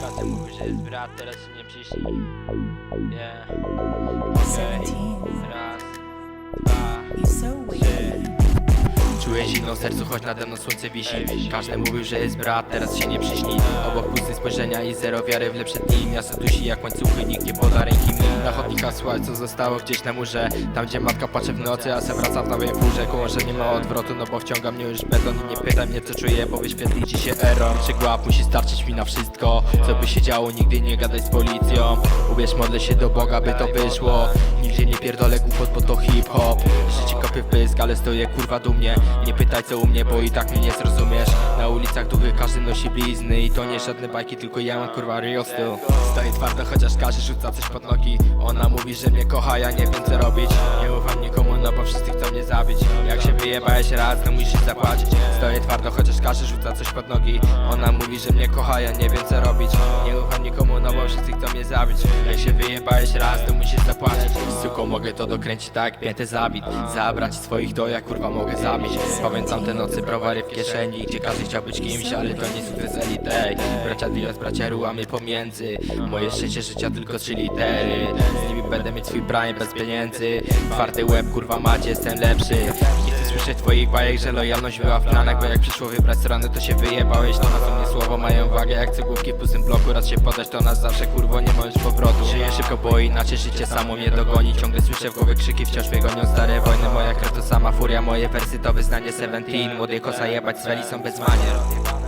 Każdy mówi, że jest brat, teraz się nie przyśni. Yeah. Okej. 17. Raz, dwa, trzy. Czuję zimno w sercu, choć nade mną słońce wisi Każdy mówił, że jest brat, teraz się nie przyśni spojrzenia i zero wiary w lepsze dni. Miasto dusi jak łańcuchy, nikt nie poda ręki mi Na chodnikach słychać, co zostało gdzieś na murze. Tam gdzie matka płacze w nocy, a se wraca w nowej furze. Koło, że nie ma odwrotu, no bo wciąga mnie już beton I nie pytaj mnie co czuję, bo wyświetli ci się error Przygła musi starczyć mi na wszystko? Co by się działo, nigdy nie gadaj z policją. Uwierz, modlę się do Boga, by to wyszło. Nigdzie nie pierdolę głupot, bo to hip-hop. Życie kopię w pysk, ale stoję kurwa dumnie. Nie pytaj co u mnie, bo i tak mnie nie zrozumiesz. Na ulicach duchy każdy nosi blizny I to nie żadne bajki, tylko ja mam kurwa real Stoję twardo, chociaż każdy rzuca coś pod nogi. Ona mówi, że mnie kocha, ja nie wiem co robić. Nie ufam nikomu, no bo wszyscy chcą mnie zabić. Jak się wyjebałeś raz, to musisz zapłacić. Stoję twardo, chociaż każdy rzuca coś pod nogi. Ona mówi, że mnie kocha, ja nie wiem co robić. Nie ufam nikomu, no bo wszyscy chcą mnie zabić. Jak się wyjebałeś raz, to musisz zapłacić. Suko, mogę to dokręcić tak, pięty zabit. Zabrać swoich do, jak kurwa mogę zabić. Pamiętam te nocy, browary w kieszeni Gdzie każdy chciał być kimś, ale to nie sukces elity. Bracia Dios, bracia Ru, a my pomiędzy. Moje szczęście życia tylko trzy litery. Z nimi będę mieć swój prime bez pieniędzy. Twardy łeb, kurwa macie, jestem lepszy Nie słyszeć twoich bajek, że lojalność była w planach Bo jak przyszło wybrać strony, to się wyjebałeś. To na co mnie słowo mają wagę jak cegłówki w pustym bloku. Raz się podać, to nas zawsze kurwo nie już powrotu. Żyję szybko, bo inaczej życie samo mnie dogoni. Ciągle słyszę w głowie krzyki, wciąż mnie gonią stare wojny. Moja krew to sama furia, moje wersy to wyznanie. 17 Młodych kosa jebać, sweli są bez manier